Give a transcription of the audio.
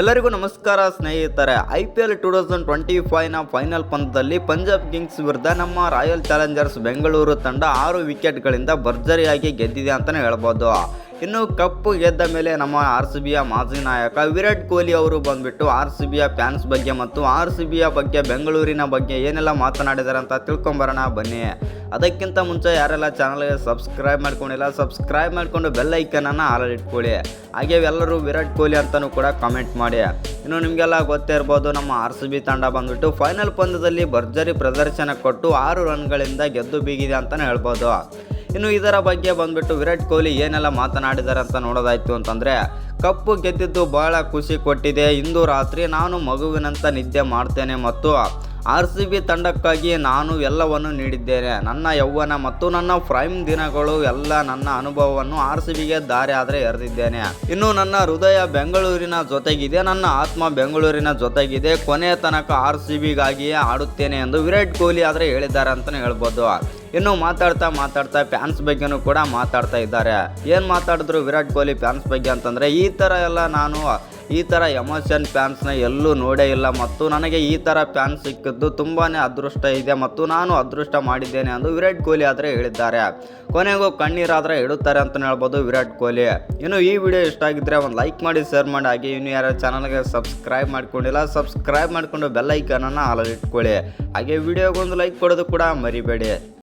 ಎಲ್ಲರಿಗೂ ನಮಸ್ಕಾರ ಸ್ನೇಹಿತರೆ. I P L two thousand twenty ಫೈವ್ನ final ಪಂದ್ಯದಲ್ಲಿ ಪಂಜಾಬ್ ಕಿಂಗ್ಸ್ ವಿರುದ್ಧ ನಮ್ಮ ರಾಯಲ್ ಚಾಲೆಂಜರ್ಸ್ ಬೆಂಗಳೂರು ತಂಡ ಆರು ವಿಕೆಟ್ಗಳಿಂದ ಭರ್ಜರಿಯಾಗಿ ಗೆದ್ದಿದೆ ಅಂತಲೇ ಹೇಳ್ಬೋದು. ಇನ್ನು ಕಪ್ಪು ಗೆದ್ದ ಮೇಲೆ ನಮ್ಮ ಆರ್ ಸಿ ಬಿಯ ಮಾಜಿ ನಾಯಕ ವಿರಾಟ್ ಕೊಹ್ಲಿ ಅವರು ಬಂದ್ಬಿಟ್ಟು ಆರ್ ಸಿ ಬಿಯ ಫ್ಯಾನ್ಸ್ ಬಗ್ಗೆ ಮತ್ತು ಆರ್ ಸಿ ಬಿಯ ಬಗ್ಗೆ ಬೆಂಗಳೂರಿನ ಬಗ್ಗೆ ಏನೆಲ್ಲ ಮಾತನಾಡಿದ್ದಾರೆ ಅಂತ ತಿಳ್ಕೊಂಬರೋಣ ಬನ್ನಿ. ಅದಕ್ಕಿಂತ ಮುಂಚೆ ಯಾರೆಲ್ಲ ಚಾನಲ್ಗೆ ಸಬ್ಸ್ಕ್ರೈಬ್ ಮಾಡ್ಕೊಂಡಿಲ್ಲ, ಸಬ್ಸ್ಕ್ರೈಬ್ ಮಾಡಿಕೊಂಡು ಬೆಲ್ ಐಕನನ್ನು ಆಲ್ರೆಡಿ ಇಟ್ಕೊಳ್ಳಿ ಹಾಗೆ ಎಲ್ಲರೂ ವಿರಾಟ್ ಕೊಹ್ಲಿ ಅಂತಲೂ ಕೂಡ ಕಾಮೆಂಟ್ ಮಾಡಿ. ಇನ್ನು ನಿಮಗೆಲ್ಲ ಗೊತ್ತೇ ಇರ್ಬೋದು ನಮ್ಮ ಆರ್ ಸಿ ಬಿ ತಂಡ ಬಂದ್ಬಿಟ್ಟು ಫೈನಲ್ ಪಂದ್ಯದಲ್ಲಿ ಭರ್ಜರಿ ಪ್ರದರ್ಶನ ಕೊಟ್ಟು ಆರು ರನ್ಗಳಿಂದ ಗೆದ್ದು ಬೀಗಿದೆ ಅಂತಲೇ ಹೇಳ್ಬೋದು. ಇನ್ನು ಇದರ ಬಗ್ಗೆ ಬಂದ್ಬಿಟ್ಟು ವಿರಾಟ್ ಕೊಹ್ಲಿ ಏನೆಲ್ಲ ಮಾತನಾಡಿದ್ದಾರೆ ಅಂತ ನೋಡೋದಾಯ್ತು ಅಂತಂದರೆ, ಕಪ್ಪು ಗೆದ್ದಿದ್ದು ಬಹಳ ಖುಷಿ ಕೊಟ್ಟಿದೆ. ಇಂದು ರಾತ್ರಿ ನಾನು ಮಗುವಿನಂತ ನಿದ್ದೆ ಮಾಡ್ತೇನೆ ಮತ್ತು ಆರ್ ಸಿ ಬಿ ತಂಡಕ್ಕಾಗಿ ನಾನು ಎಲ್ಲವನ್ನು ನೀಡಿದ್ದೇನೆ. ನನ್ನ ಯೌವನ ಮತ್ತು ನನ್ನ ಪ್ರೈಮ್ ದಿನಗಳು ಎಲ್ಲ ನನ್ನ ಅನುಭವವನ್ನು ಆರ್ ಸಿ ಬಿಗೆ ದಾರಿ ಆದರೆ ಎರೆದಿದ್ದೇನೆ. ಇನ್ನು ನನ್ನ ಹೃದಯ ಬೆಂಗಳೂರಿನ ಜೊತೆಗಿದೆ, ನನ್ನ ಆತ್ಮ ಬೆಂಗಳೂರಿನ ಜೊತೆಗಿದೆ. ಕೊನೆಯ ತನಕ ಆರ್ ಸಿ ಬಿಗಾಗಿಯೇ ಆಡುತ್ತೇನೆ ಎಂದು ವಿರಾಟ್ ಕೊಹ್ಲಿ ಆದರೆ ಹೇಳಿದ್ದಾರೆ ಅಂತಲೇ ಹೇಳ್ಬೋದು. ಇನ್ನು ಮಾತಾಡ್ತಾ ಮಾತಾಡ್ತಾ ಫ್ಯಾನ್ಸ್ ಬಗ್ಗೆನೂ ಕೂಡ ಮಾತಾಡ್ತಾ ಇದ್ದಾರೆ. ಏನು ಮಾತಾಡಿದ್ರು ವಿರಾಟ್ ಕೊಹ್ಲಿ ಫ್ಯಾನ್ಸ್ ಬಗ್ಗೆ ಅಂತಂದರೆ, ಈ ಥರ ಎಲ್ಲ ನಾನು, ಈ ಥರ ಎಮೋಷನ್ ಫ್ಯಾನ್ಸ್ನ ಎಲ್ಲೂ ನೋಡೇ ಇಲ್ಲ ಮತ್ತು ನನಗೆ ಈ ಥರ ಫ್ಯಾನ್ಸ್ ಸಿಕ್ಕಿದ್ದು ತುಂಬಾ ಅದೃಷ್ಟ ಇದೆ ಮತ್ತು ನಾನು ಅದೃಷ್ಟ ಮಾಡಿದ್ದೇನೆ ಎಂದು ವಿರಾಟ್ ಕೊಹ್ಲಿ ಆದರೆ ಹೇಳಿದ್ದಾರೆ. ಕೊನೆಗೂ ಕಣ್ಣೀರಾದರೆ ಇಡುತ್ತಾರೆ ಅಂತಲೇ ಹೇಳ್ಬೋದು ವಿರಾಟ್ ಕೊಹ್ಲಿ. ಇನ್ನು ಈ ವಿಡಿಯೋ ಇಷ್ಟ ಆಗಿದ್ದರೆ ಒಂದು ಲೈಕ್ ಮಾಡಿ ಶೇರ್ ಮಾಡಿ, ಹಾಗೆ ಇನ್ನು ಯಾರು ಚಾನಲ್ಗೆ ಸಬ್ಸ್ಕ್ರೈಬ್ ಮಾಡ್ಕೊಂಡಿಲ್ಲ ಸಬ್ಸ್ಕ್ರೈಬ್ ಮಾಡಿಕೊಂಡು ಬೆಲ್ ಐಕನನ್ನು ಆಲ್ ಇಟ್ಕೊಳ್ಳಿ. ಹಾಗೆ ವಿಡಿಯೋಗೊಂದು ಲೈಕ್ ಕೊಡೋದು ಕೂಡ ಮರಿಬೇಡಿ.